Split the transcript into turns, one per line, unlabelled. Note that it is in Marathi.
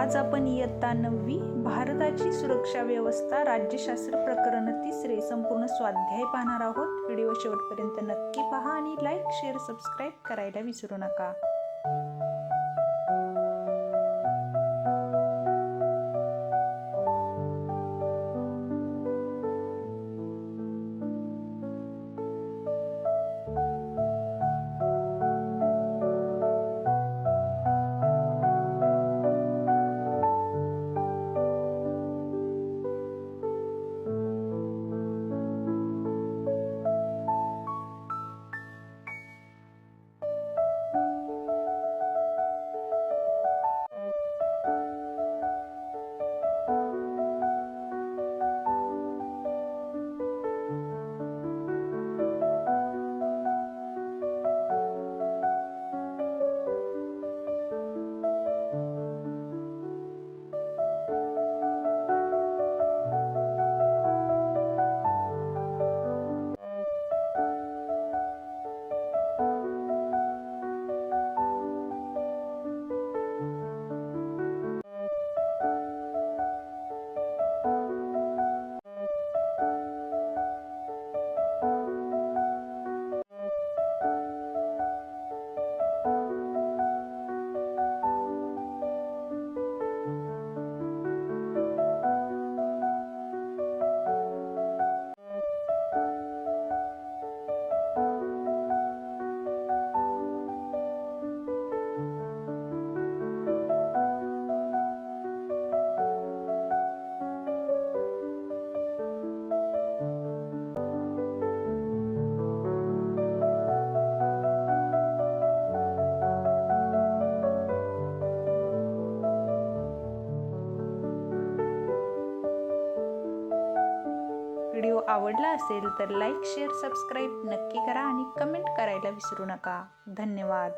आज आपण इयत्ता नववी भारताची सुरक्षा व्यवस्था राज्यशास्त्र प्रकरण तिसरे संपूर्ण स्वाध्याय पाहणार आहोत. व्हिडिओ शेवटपर्यंत नक्की पहा आणि लाईक शेअर सबस्क्राईब करायला विसरू नका. आवडला असेल तर लाईक शेअर सबस्क्राईब नक्की करा आणि कमेंट करायला विसरू नका. धन्यवाद.